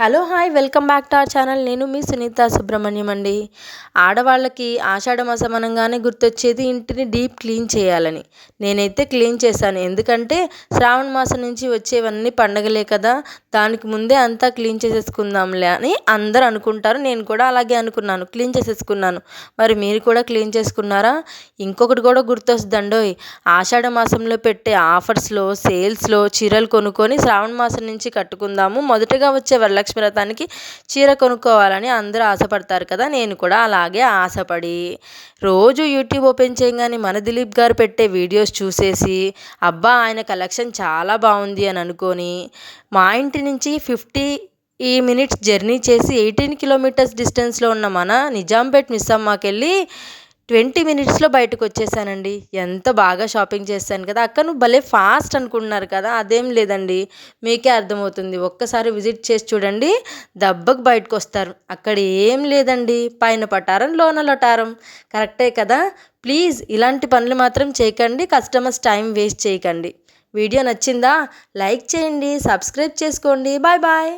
Hello hi welcome back to our channel. నేను మీ సునీత సుబ్రహ్మణ్యం అండి. ఆడవాళ్ళకి ఆషాఢ మాసం అనగానే గుర్తొచ్చేది ఇంటిని డీప్ క్లీన్ చేయాలని. నేనైతే క్లీన్ చేశాను. ఎందుకంటే శ్రావణ మాసం నుంచి వచ్చేవన్నీ పండగలే కదా దానికి ముందే అంతా క్లీన్ చేసేసుకుందాంలే అని అందరు అనుకుంటారు. నేను కూడా అలాగే అనుకున్నాను. క్లీన్ చేసేసుకున్నాను. మరి మీరు కూడా క్లీన్ చేసుకున్నారా? ఇంకొకటి కూడా గుర్తొస్తుందండోయ్. ఆషాఢ మాసంలో పెట్టే ఆఫర్స్లో సేల్స్లో చీరలు కొనుక్కొని శ్రావణ మాసం నుంచి కట్టుకుందాము. మొదటగా వచ్చే వరలక్ష్మి వ్రతానికి చీర కొనుక్కోవాలని అందరూ ఆశపడతారు కదా నేను కూడా అలాగే ఆశపడి రోజు యూట్యూబ్ ఓపెన్ చేయగానే మన దిలీప్ గారు పెట్టే వీడియోస్ చూసేసి అబ్బా ఆయన కలెక్షన్ చాలా బాగుంది అని అనుకొని మా ఇంటి నుంచి ఫిఫ్టీ ఈ మినిట్స్ జర్నీ చేసి ఎయిటీన్ కిలోమీటర్స్ డిస్టెన్స్లో ఉన్న మన నిజాంపేట్ మిస్సమ్మకి వెళ్ళి ట్వంటీ మినిట్స్లో బయటకు వచ్చేసానండి ఎంత బాగా షాపింగ్ చేశాను కదా. అక్క నువ్వు భలే ఫాస్ట్ అనుకుంటున్నారు కదా. అదేం లేదండి. మీకే అర్థమవుతుంది. ఒక్కసారి విజిట్ చేసి చూడండి. దెబ్బకు బయటకు వస్తారు అక్కడ ఏం లేదండి. పైన పటారం లోన లొటారం. కరెక్టే కదా. ప్లీజ్ ఇలాంటి పనులు మాత్రం చేయకండి. కస్టమర్స్ టైం వేస్ట్ చేయకండి. వీడియో నచ్చిందా? లైక్ చేయండి. సబ్స్క్రైబ్ చేసుకోండి. Bye bye.